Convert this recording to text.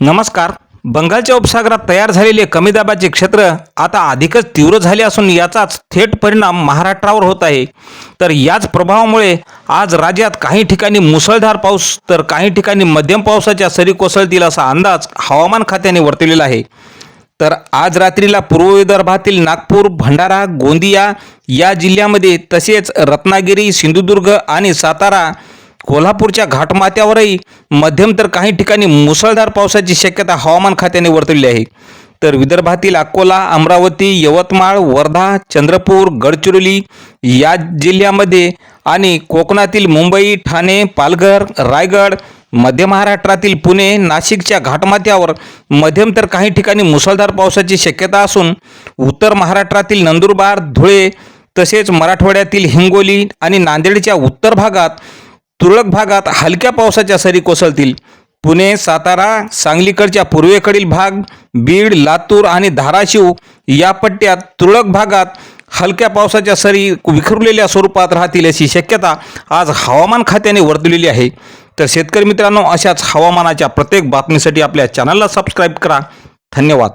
नमस्कार. बंगालच्या उपसागरात तयार झालेले कमी दाबाचे क्षेत्र आता अधिकच तीव्र झाले असून याचाच थेट परिणाम महाराष्ट्रावर होत आहे. तर याच प्रभावामुळे आज राज्यात काही ठिकाणी मुसळधार पाऊस तर काही ठिकाणी मध्यम पावसाच्या सरी कोसळतील असा अंदाज हवामान खात्याने वर्तवलेला आहे. तर आज रात्रीला पूर्व विदर्भातील नागपूर भंडारा गोंदिया या जिल्ह्यामध्ये तसेच रत्नागिरी सिंधुदुर्ग आणि सातारा कोल्हापूरच्या घाटमाथ्यावरही मध्यम तर काही ठिकाणी मुसळधार पावसाची शक्यता हवामान खात्याने वर्तवली आहे. तर विदर्भातील अकोला अमरावती यवतमाळ वर्धा चंद्रपूर गडचिरोली या जिल्ह्यामध्ये आणि कोकणातील मुंबई ठाणे पालघर रायगड मध्य महाराष्ट्रातील पुणे नाशिकच्या घाटमाथ्यावर मध्यम तर काही ठिकाणी मुसळधार पावसाची शक्यता असून उत्तर महाराष्ट्रातील नंदुरबार धुळे तसेच मराठवाड्यातील हिंगोली आणि नांदेडच्या उत्तर भागात तुरळक भागात हलक्या पावसाच्या सरी कोसळतील. पुणे सातारा सांगलीकडच्या पूर्वेकडील भाग बीड लातूर आणि धाराशिव या पट्ट्यात तुरळक भागात हलक्या पावसाच्या सरी विखुरलेल्या स्वरूपात राहतील अशी शक्यता आज हवामान खात्याने वर्तवलेली आहे. तर शेतकरी मित्रांनो अशाच हवामानाच्या प्रत्येक बातमीसाठी आपल्या चॅनलला सबस्क्राईब करा. धन्यवाद.